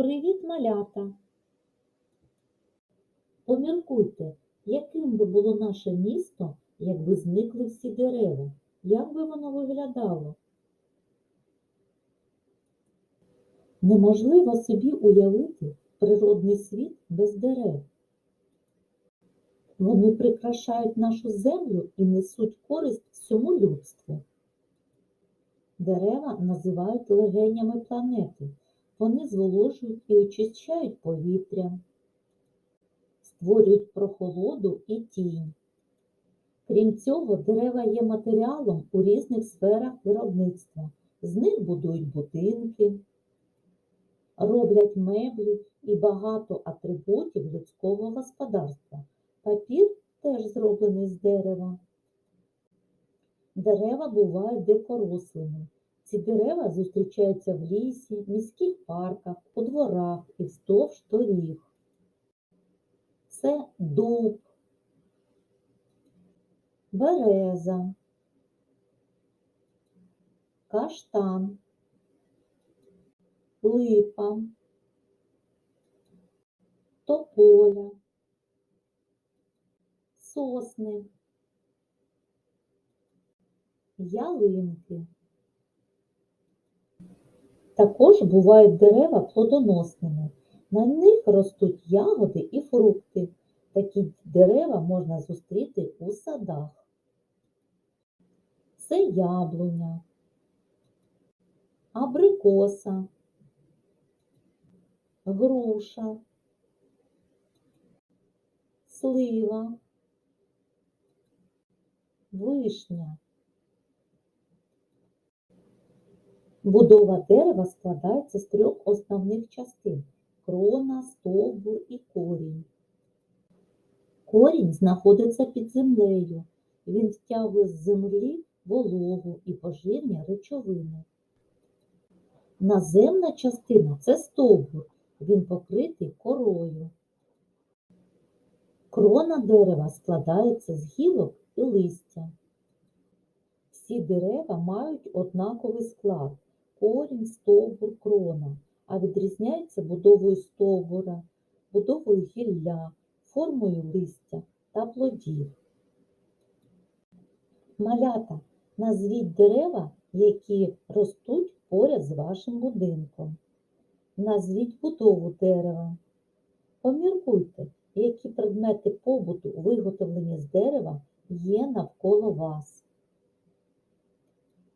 Привіт, малята! Поміркуйте, яким би було наше місто, якби зникли всі дерева? Як би воно виглядало? Неможливо собі уявити природний світ без дерев. Вони прикрашають нашу землю і несуть користь всьому людству. Дерева називають легенями планети. Вони зволожують і очищають повітря, створюють прохолоду і тінь. Крім цього, дерева є матеріалом у різних сферах виробництва. З них будують будинки, роблять меблі і багато атрибутів людського господарства. Папір теж зроблений з дерева. Дерева бувають дикорослими. Ці дерева зустрічаються в лісі, міських парках, у дворах і вздовж доріг. Це дуб, береза, каштан, липа, тополя, сосни, ялинки. Також бувають дерева плодоносними. На них ростуть ягоди і фрукти. Такі дерева можна зустріти у садах. Це яблуня, абрикоса, груша, слива, вишня. Будова дерева складається з трьох основних частин крона, стовбур і корінь. Корінь знаходиться під землею. Він втягує з землі вологу і поживні речовини. Наземна частина це стовбур. Він покритий корою. Крона дерева складається з гілок і листя. Всі дерева мають однаковий склад корінь, стовбур, крона, а відрізняються будовою стовбура, будовою гілля, формою листя та плодів. Малята, назвіть дерева, які ростуть поряд з вашим будинком. Назвіть будову дерева. Поміркуйте, які предмети побуту, виготовлені з дерева, є навколо вас.